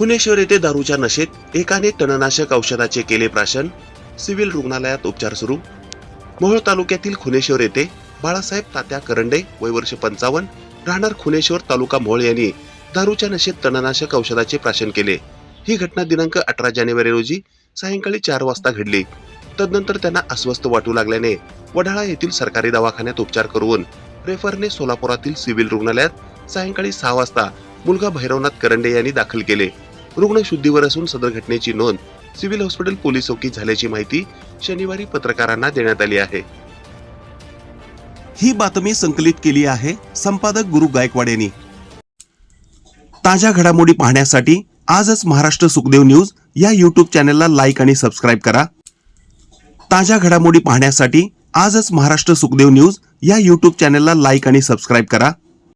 खुनेश्वर येथे दारूच्या नशेत एकाने तणनाशक औषधाचे केले प्राशन. सिव्हिल रुग्णालयात उपचार सुरू. मोहोळ तालुक्यातील खुनेश्वर येथे बाळासाहेब तात्या करंडे वय वर्ष पंचावन्न राहणार खुनेश्वर तालुका मोहोळ यांनी दारूच्या नशेत तणनाशक औषधाचे प्राशन केले. ही घटना दिनांक अठरा जानेवारी रोजी सायंकाळी चार वाजता घडली. तदनंतर त्यांना अस्वस्थ वाटू लागल्याने वडाळा येथील सरकारी दवाखान्यात उपचार करून रेफरने सोलापुरातील सिव्हिल रुग्णालयात सायंकाळी सहा वाजता मुलगा भैरवनाथ करंडे यांनी दाखल केले. रुग्ण शुद्धीवर असून सदर घटनेची नोंद सिव्हिल हॉस्पिटल पोलीस चौकीत झाल्याची माहिती शनिवारी पत्रकारांना देण्यात आली आहे. ही बातमी संकलित केली आहे संपादक गुरु गायकवाड यांनी. ताज्या घडामोडी पाहण्यासाठी आजच महाराष्ट्र सुखदेव न्यूज या यूट्यूब चॅनलला लाईक आणि सबस्क्राईब करा. ताज्या घडामोडी पाहण्यासाठी आजच महाराष्ट्र सुखदेव न्यूज या यूट्यूब चॅनलला लाईक आणि सबस्क्राईब करा.